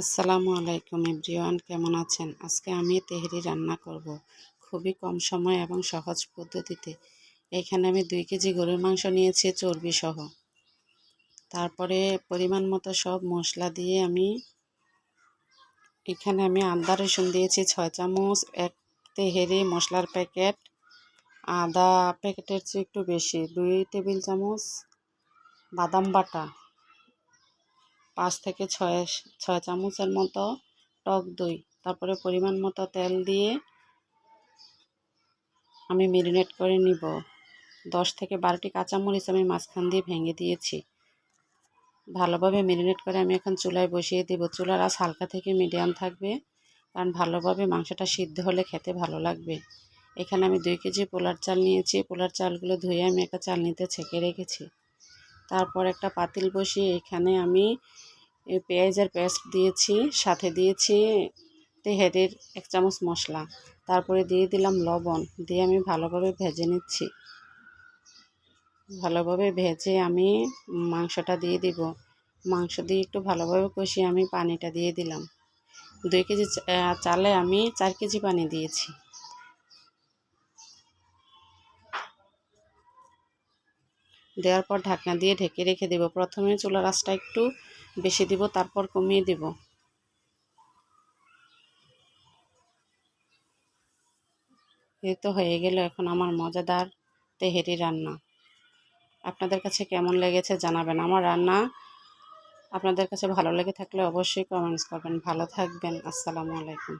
আসসালামু আলাইকুম এভরিওয়ান, কেমন আছেন? আজকে আমি তেহরি রান্না করব। খুবই কম সময় এবং সহজ পদ্ধতিতে। এখানে আমি দুই কেজি গরুর মাংস নিয়েছি চর্বি সহ তারপরে পরিমাণ মতো সব মশলা দিয়ে আমি এখানে আমি আদা, রসুন দিয়েছি ছয় চামচ, এক তেহেরি মশলার প্যাকেট। আদা প্যাকেটের চেয়ে একটু বেশি, দুই টেবিল চামচ বাদাম বাটা। পাঁচ থেকে ছয় ছয় চামচের মতো টক দই। তারপরে পরিমাণ মতো তেল দিয়ে আমি মেরিনেট করে নিব। দশ থেকে বারোটি কাঁচামরিচ আমি মাঝখান দিয়ে ভেঙে দিয়েছি। ভালোভাবে মেরিনেট করে আমি এখন চুলায় বসিয়ে দেবো। চুলার আঁচ হালকা থেকে মিডিয়াম থাকবে, কারণ ভালোভাবে মাংসটা সিদ্ধ হলে খেতে ভালো লাগবে। এখানে আমি দুই কেজি পোলার চাল নিয়েছি। পোলার চালগুলো ধুয়ে আমি একটা চালনিতে ছেঁকে রেখেছি। তারপর একটা পাতিল বসিয়ে এখানে আমি পেঁয়াজের পেস্ট দিয়েছি, সাথে দিয়েছি তেহেরির এক চামচ মশলা। তারপরে দিয়ে দিলাম লবণ, দিয়ে আমি ভালোভাবে ভেজে নিচ্ছি। ভালোভাবে ভেজে আমি মাংসটা দিয়ে দিব। মাংস দিয়ে একটু ভালোভাবে কষিয়ে আমি পানিটা দিয়ে দিলাম। দুই কেজি চালে আমি চার কেজি পানি দিয়েছি। দেওয়ার পর ঢাকনা দিয়ে ঢেকে রেখে দেব। প্রথমে চুলার আঁচটা একটু বেশি দিব, তারপর কমিয়ে দিব। এই তো হয়ে গেল এখন আমার মজাদার তেহেরি রান্না। আপনাদের কাছে কেমন লেগেছে জানাবেন। আমার রান্না আপনাদের কাছে ভালো লেগে থাকলে অবশ্যই কমেন্টস করবেন। ভালো থাকবেন। আসসালামু আলাইকুম।